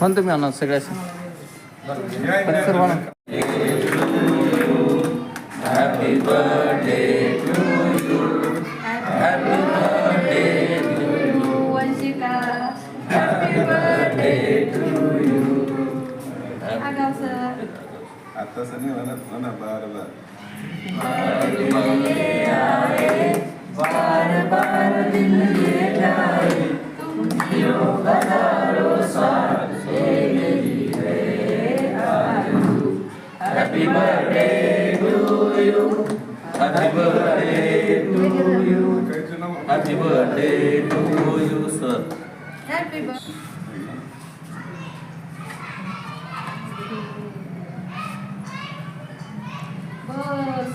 म्हणतो मी आणा सगळ्याशी सर म्हणा happy birthday to you happy birthday Vanshika happy birthday to you Agav sir आता सनी म्हणत म्हणा बार बार happy birthday to you Happy birthday to you. Happy birthday to you. Happy birthday to you, sir. Happy birthday. Boss.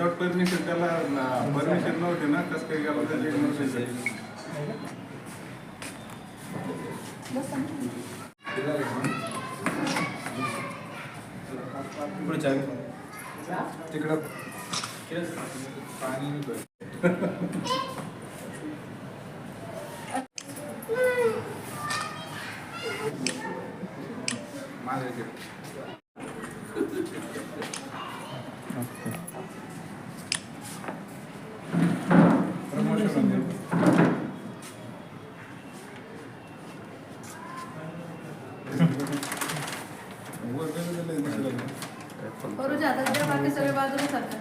Without permission त्याला permission नव्हते ना कसं काही गेलं त्याची इमर्जन्सी तिकडं. पाणी माझ्या इकडे प्रमोशन म्हणजे वर गेलं तर लय दिसलं नाही. करूच्या हातात द्या बाकी सगळे बाजूला सारखं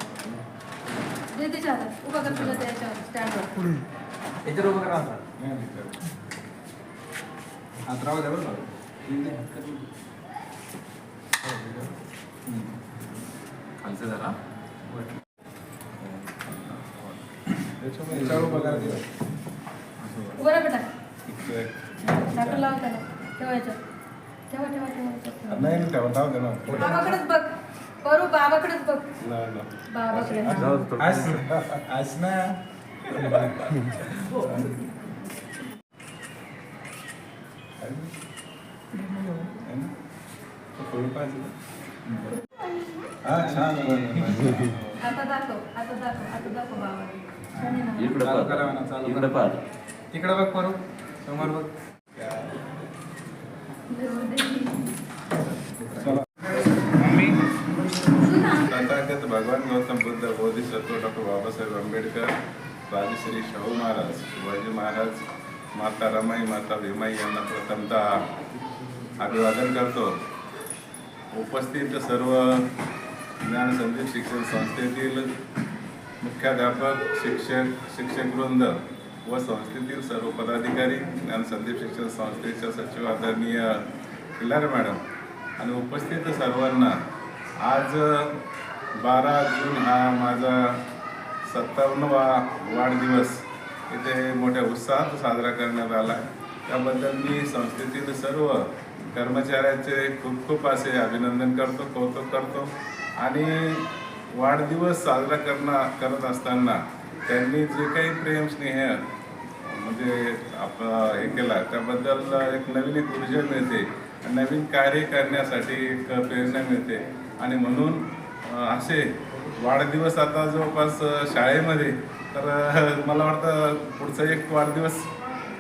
दे तिच्या हातात उभा कर तुला त्याच्यावर द्या. याच्यामुळे याच्यावर उभं करा तिला. असं बघा. उभा राहा बेटा इकडे. साखर लावा त्याला ठेवायचं ठेवा ठेवा ठेवा नाही नाही ठेवा द्या ना बाबाकडेच बघ करू बाबाकडेच बघ नाही, नाही. बाबाकडे? हा, ना? इकडं चालू करा पाहा म्हणा, चालू इकडं करा. पाहा तिकडं बघ करू समोर बघ चला. मम्मी तथागत भगवान गौतम बुद्ध बोधिसत्व डॉक्टर बाबासाहेब आंबेडकर राजश्री शाहू महाराज शिवाजी महाराज माता रमाई माता भीमाई यांना प्रथमतः अभिवादन करतो. उपस्थित सर्व ज्ञान संदीप शिक्षण संस्थेतील मुख्याध्यापक शिक्षक शिक्षकवृंद व संस्थेतील सर्व पदाधिकारी ज्ञान संदीप शिक्षण संस्थेच्या सचिव आदरणीय खिल्लार मॅडम आणि उपस्थित सर्वांना आज बारा जून हा माझा सत्तावन्नवा वाढदिवस इथे मोठ्या उत्साहात साजरा करण्यात आला त्याबद्दल मी संस्थेतील सर्व कर्मचाऱ्याचे खूप खूप असे अभिनंदन करतो कौतुक करतो. आणि वाढदिवस साजरा करणं करत असताना त्यांनी जे काही प्रेम स्नेह म्हणजे आप हे केला त्याबद्दल एक नवीन एक ऊर्जा मिळते. नवीन कार्य करण्यासाठी एक प्रेरणा मिळते. आणि म्हणून असे वाढदिवस आता जवळपास शाळेमध्ये. तर मला वाटतं पुढचा एक वाढदिवस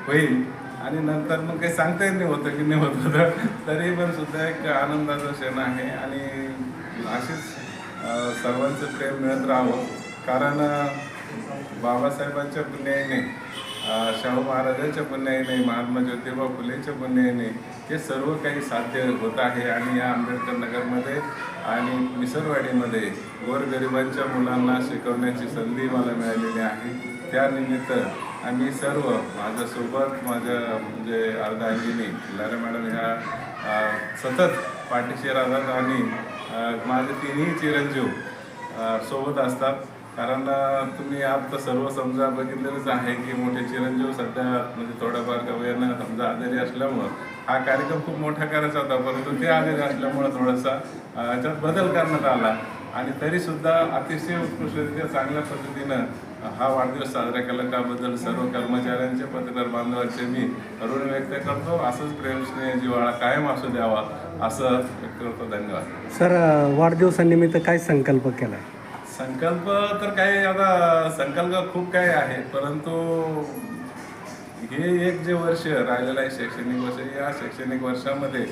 होईल. आणि नंतर मग काही सांगता येत नाही होतं की नाही होत होतं. तरी पण सुद्धा एक आनंदाचा क्षण आहे. आणि असेच सर्वांचं प्रेम मिळत राहावं. कारण बाबासाहेबांच्या पुण्याने शाहू महाराजांच्या पुण्याईने महात्मा ज्योतिबा फुलेच्या पुण्याईने हे सर्व काही साध्य होत आहे. आणि या आंबेडकर नगरमध्ये आणि मिसरवाडीमध्ये गोरगरिबांच्या मुलांना शिकवण्याची संधी मला मिळालेली आहे. त्यानिमित्त आम्ही सर्व माझ्यासोबत माझ्या म्हणजे अर्धांगिनी लारे मॅडम ह्या सतत पाठीशी राहतात आणि माझे तिन्ही चिरंजीव सोबत असतात. कारण तुम्ही आता सर्व समजा बघितलेलंच आहे की मोठे चिरंजीव सध्या म्हणजे थोड्याफार का वयानं समजा आजारी असल्यामुळं हा कार्यक्रम खूप मोठा करायचा होता परंतु ते आजारी असल्यामुळं थोडासा याच्यात बदल करण्यात आला. आणि तरीसुद्धा अतिशय उत्कृष्टरित्या चांगल्या पद्धतीनं हा वाढदिवस साजरा केला. त्याबद्दल सर्व कर्मचाऱ्यांचे पत्रकार बांधवांचे मी ऋण व्यक्त करतो. असंच प्रेमस्नेह जिवाळा जिव्हाळा कायम असू द्यावा असं व्यक्त करतो. धन्यवाद. सर वाढदिवसानिमित्त काय संकल्प केला संकल्प तर काही आता संकल्प खूप काही आहे परंतु हे एक जे वर्ष राहिलेलं आहे शैक्षणिक वर्ष या शैक्षणिक वर्षामध्ये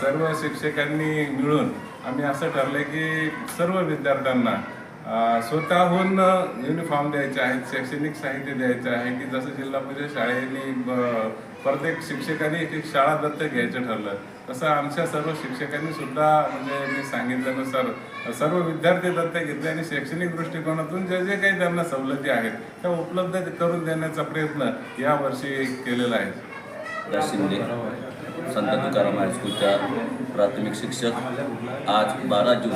सर्व शिक्षकांनी मिळून आम्ही असं ठरलं की सर्व विद्यार्थ्यांना स्वतःहून युनिफॉर्म द्यायचे आहेत शैक्षणिक साहित्य द्यायचं आहे की जसं जिल्हा परिषद शाळेने प्रत्येक शिक्षकांनी एक एक शाळा दत्तक घ्यायचं ठरलं. तसं आमच्या सर्व शिक्षकांनी सुद्धा म्हणजे मी सांगितल्यानुसार सर्व विद्यार्थी दत्तक घेतले आणि शैक्षणिक दृष्टिकोनातून जे जे काही त्यांना सवलती आहेत त्या उपलब्ध करून देण्याचा प्रयत्न यावर्षी केलेला आहे. शिंदे. संत तुकाराम हायस्कूलच्या प्राथमिक शिक्षक आज बारा जून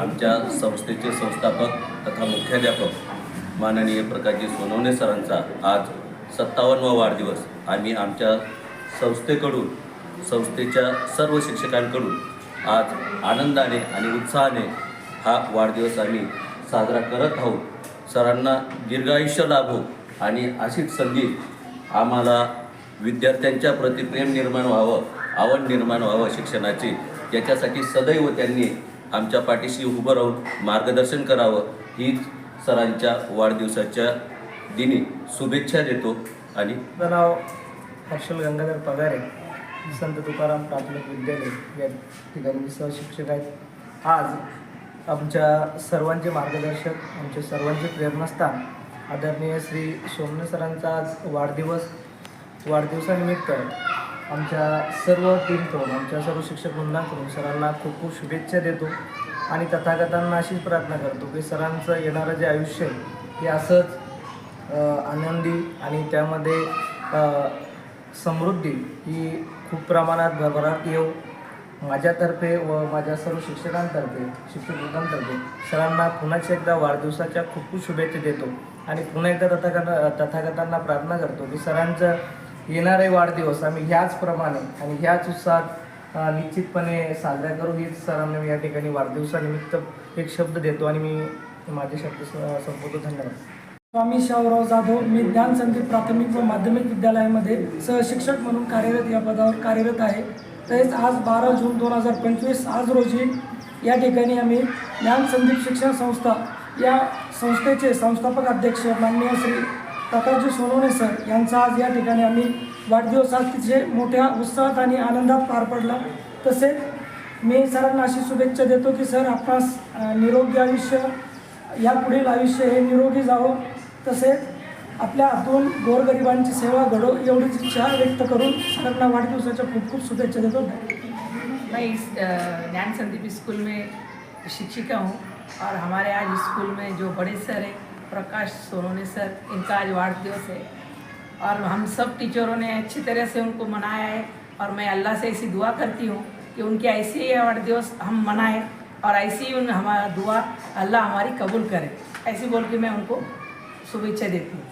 आमच्या संस्थेचे संस्थापक तथा मुख्याध्यापक माननीय प्रकाशजी सोनवणे सरांचा आज सत्तावन्नवा वाढदिवस. आम्ही आमच्या संस्थेकडून संस्थेच्या सर्व शिक्षकांकडून आज आनंदाने आणि उत्साहाने हा वाढदिवस आम्ही साजरा करत आहोत. सरांना दीर्घायुष्य लाभो आणि अशीच संधी आम्हाला विद्यार्थ्यांच्या प्रति प्रेम निर्माण व्हावं आवड निर्माण व्हावं शिक्षणाची. याच्यासाठी सदैव त्यांनी आमच्या पाठीशी उभं राहून मार्गदर्शन करावं. हीच सरांच्या वाढदिवसाच्या दिनी शुभेच्छा देतो आणि माझं नाव हर्षल गंगाधर पगारे. संत तुकाराम प्राथमिक विद्यालय या ठिकाणी मी सहशिक्षक आहेत. आज आमच्या सर्वांचे मार्गदर्शक आमचे सर्वांचे प्रेरणास्थान आदरणीय श्री सोमने सरांचा आज वाढदिवस वाढदिवसानिमित्त आमच्या सर्व टीमकडून आमच्या सर्व शिक्षक वृंदाकडून सरांना खूप खूप शुभेच्छा देतो आणि तथागतांना अशीच प्रार्थना करतो की सरांचं येणारं जे आयुष्य आहे हे असंच आनंदी आणि त्यामध्ये समृद्धी ही खूप प्रमाणात भरभराट येऊ माझ्यातर्फे व माझ्या सर्व शिक्षकांतर्फे शिक्षक वृंदांतर्फे सरांना पुन्हा एकदा वाढदिवसाच्या खूप खूप शुभेच्छा देतो आणि पुन्हा एकदा तथागत तथागतांना प्रार्थना करतो की सरांचं येणारे वाढदिवस आम्ही ह्याचप्रमाणे आणि ह्याच उत्साहात निश्चितपणे साजरा करू. हीच सरांना मी या ठिकाणी वाढदिवसानिमित्त एक शब्द देतो आणि मी माझे शब्द स- संपवतो. धन्यवाद. स्वामी शाहूराव जाधव मी ज्ञान संदीप प्राथमिक व माध्यमिक विद्यालयामध्ये सहशिक्षक म्हणून कार्यरत या पदावर कार्यरत आहे. तसेच आज बारा जून दोन हजार पंचवीस आज रोजी या ठिकाणी आम्ही ज्ञान संदीप शिक्षण संस्था या संस्थेचे संस्थापक अध्यक्ष माननीय श्री प्रकाशजी सोनवणे सर यांचा आज या ठिकाणी आम्ही वाढदिवस अतिशय मोठ्या उत्साहात आणि आनंदात पार पडला. तसेच मी सरांना अशी शुभेच्छा देतो की सर आपणास निरोगी आयुष्य या पुढील आयुष्य हे निरोगी जावं. तसेच आपल्या हातून गोरगरिबांची सेवा घडो एवढीच इच्छा व्यक्त करून सरांना वाढदिवसाच्या खूप खूप शुभेच्छा देतो. मैं इस ज्ञान संदीप स्कूल में शिक्षिका हूँ और हमारे आज स्कूल में जो बड़े सर हैं प्रकाश सोनोने सर इनका आज वार्ड दिवस है। और हम सब टीचरों ने अच्छी तरह से उनको मनाया है और मैं अल्लाह से ऐसी दुआ करती हूँ कि उनके ऐसे ही वार्ड दिवस हम मनाएं और ऐसी ही उन हमारा दुआ अल्लाह हमारी कबूल करे। ऐसी बोल के मैं उनको शुभेच्छा देते.